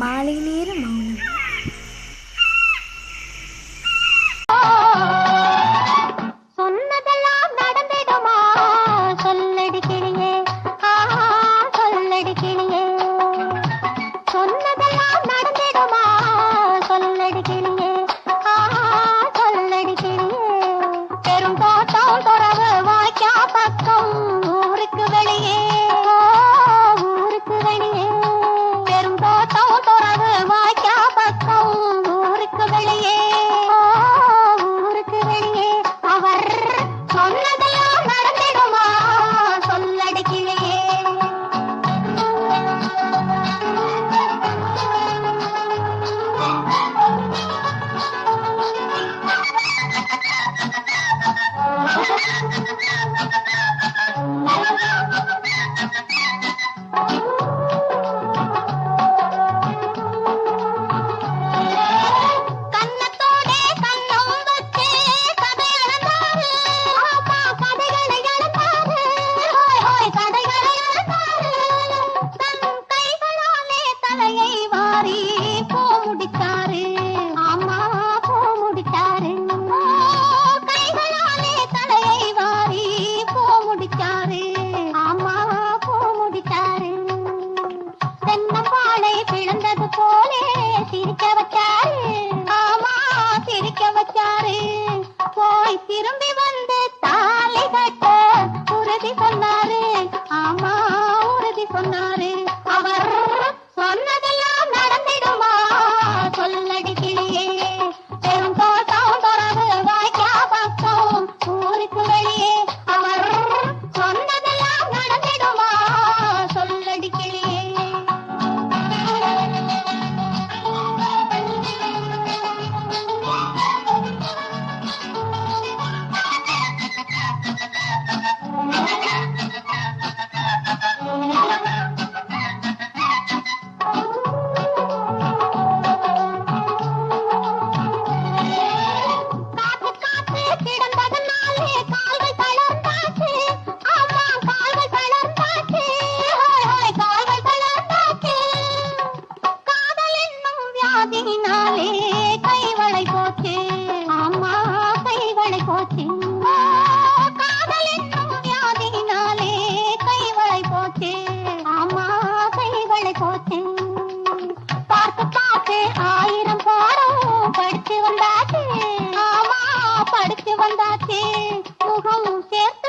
மாலை நேர மௌனம். வச்சாரு போய் திரும்பி வந்து காதினாலே கைவளை போச்சு. அம்மா கைவளை போச்சு. ஆயிரம் பாடம் படிச்சு வந்தாச்சு. ஆமா படிச்சு வந்தாச்சு. முகம் சேர்த்து